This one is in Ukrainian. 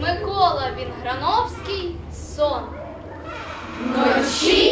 Микола Вінграновський сон. Ночі.